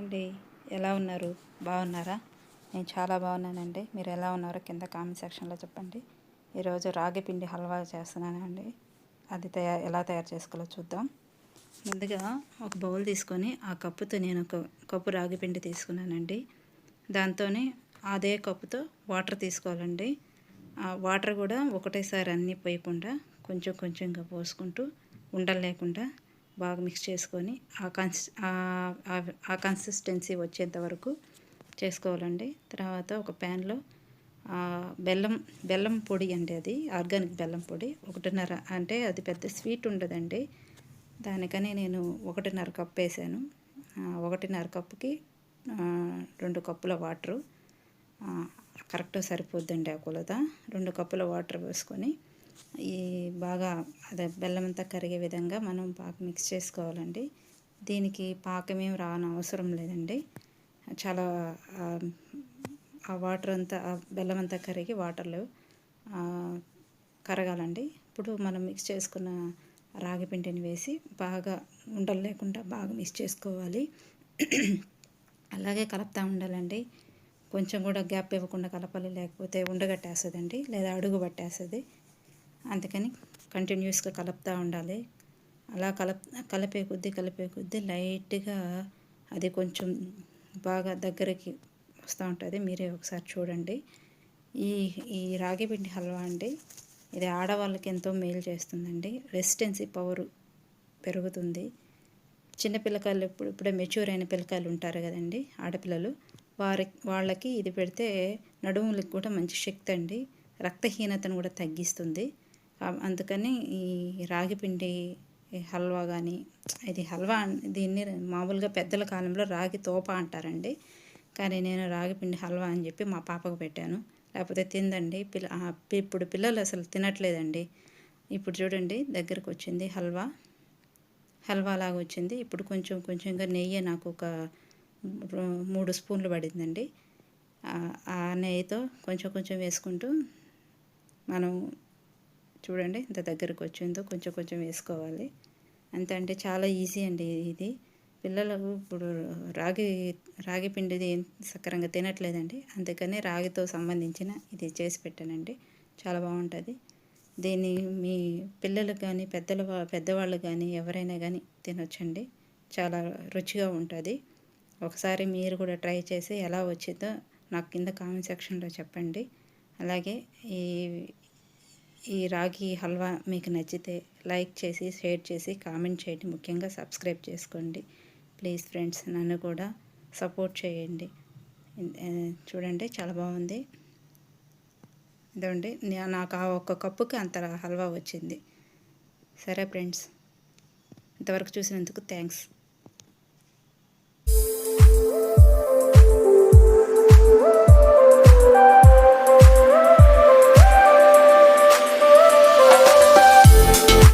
అండి ఎలా ఉన్నారు? బాగున్నారా? నేను చాలా బాగున్నానండి. మీరు ఎలా ఉన్నారో కింద కామెంట్ సెక్షన్లో చెప్పండి. ఈరోజు రాగి పిండి హల్వా చేస్తున్నానండి. అది తయారు ఎలా తయారు చేసుకోవాలో చూద్దాం. ముందుగా ఒక బౌల్ తీసుకొని ఆ కప్పుతో నేను ఒక కప్పు రాగి పిండి తీసుకున్నానండి. దాంతో అదే కప్పుతో వాటర్ తీసుకోవాలండి. ఆ వాటర్ కూడా ఒకటేసారి అన్నీ పోయకుండా కొంచెం కొంచెంగా పోసుకుంటూ ఉండలేకుండా బాగా మిక్స్ చేసుకొని ఆ కన్స్ ఆ కన్సిస్టెన్సీ వచ్చేంత వరకు చేసుకోవాలండి. తర్వాత ఒక ప్యాన్లో బెల్లం బెల్లం పొడి అండి అది ఆర్గానిక్ బెల్లం పొడి. ఒకటిన్నర అంటే అది పెద్ద స్వీట్ ఉండదండి. దానికని నేను ఒకటిన్నర కప్ వేసాను. ఒకటిన్నర కప్పుకి రెండు కప్పుల వాటరు. కరెక్ట్ సరిపోద్దండి ఆ కొలత. రెండు కప్పుల వాటర్ వేసుకొని ఈ బాగా అదే బెల్లం అంతా కరిగే విధంగా మనం బాగా మిక్స్ చేసుకోవాలండి. దీనికి పాకమేం రాని అవసరం లేదండి. చాలా ఆ వాటర్ అంతా బెల్లం అంతా కరిగి వాటర్లో కరగాలండి. ఇప్పుడు మనం మిక్స్ చేసుకున్న రాగి పిండిని వేసి బాగా ఉండలు లేకుండా బాగా మిక్స్ చేసుకోవాలి. అలాగే కలుపుతూ ఉండాలండి. కొంచెం కూడా గ్యాప్ ఇవ్వకుండా కలపాలి లేకపోతే ఉండగట్టేస్తుందండి లేదా అడుగు పట్టేస్తుంది. అందుకని కంటిన్యూస్గా కలుపుతూ ఉండాలి. అలా కలప్ కలిపే కొద్దీ కలిపే కొద్దీ లైట్గా అది కొంచెం బాగా దగ్గరికి వస్తూ ఉంటుంది. మీరే ఒకసారి చూడండి. ఈ ఈ రాగి పిండి హల్వా అండి ఇది ఆడవాళ్ళకి ఎంతో మేలు చేస్తుందండి. రెసిస్టెన్సీ పవర్ పెరుగుతుంది. చిన్న పిల్లకాయలు ఇప్పుడు ఇప్పుడే మెచ్యూర్ అయిన పిల్లకాయలు ఉంటారు కదండి ఆడపిల్లలు. వారి వాళ్ళకి ఇది పెడితే నడుములకు కూడా మంచి శక్తి అండి. రక్తహీనతను కూడా తగ్గిస్తుంది. అందుకని ఈ రాగి పిండి హల్వా కానీ ఇది హల్వా దీన్ని మామూలుగా పెద్దల కాలంలో రాగి తోప అంటారండి. కానీ నేను రాగి పిండి హల్వా అని చెప్పి మా పాపకు పెట్టాను. లేకపోతే తిందండి. పిల్ల ఇప్పుడు పిల్లలు అసలు తినట్లేదండి. ఇప్పుడు చూడండి దగ్గరకు వచ్చింది హల్వా. హల్వా లాగా వచ్చింది. ఇప్పుడు కొంచెం కొంచెంగా నెయ్యి నాకు ఒక మూడు స్పూన్లు పడిందండి. ఆ నెయ్యితో కొంచెం కొంచెం వేసుకుంటూ మనం చూడండి ఇంత దగ్గరకు వచ్చిందో కొంచెం కొంచెం వేసుకోవాలి. అంతే అంటే చాలా ఈజీ అండి ఇది. పిల్లలు ఇప్పుడు రాగి రాగి పిండిది సక్రంగా తినట్లేదండి. అందుకని రాగితో సంబంధించిన ఇది చేసి పెట్టానండి. చాలా బాగుంటుంది. దీన్ని మీ పిల్లలకు కానీ పెద్దల పెద్దవాళ్ళు కానీ ఎవరైనా కానీ తినొచ్చండి. చాలా రుచిగా ఉంటుంది. ఒకసారి మీరు కూడా ట్రై చేసి ఎలా వచ్చిందో నాకు కింద కామెంట్ సెక్షన్లో చెప్పండి. అలాగే ఈ ఈ రాగి హల్వా మీకు నచ్చితే లైక్ చేసి షేర్ చేసి కామెంట్ చేయండి. ముఖ్యంగా సబ్స్క్రైబ్ చేసుకోండి. ప్లీజ్ ఫ్రెండ్స్ నన్ను కూడా సపోర్ట్ చేయండి. చూడండి చాలా బాగుంది. ఇదండి నాకు ఆ ఒక్క కప్పుకి అంత హల్వా వచ్చింది. సరే ఫ్రెండ్స్ ఇంతవరకు చూసినందుకు థ్యాంక్స్.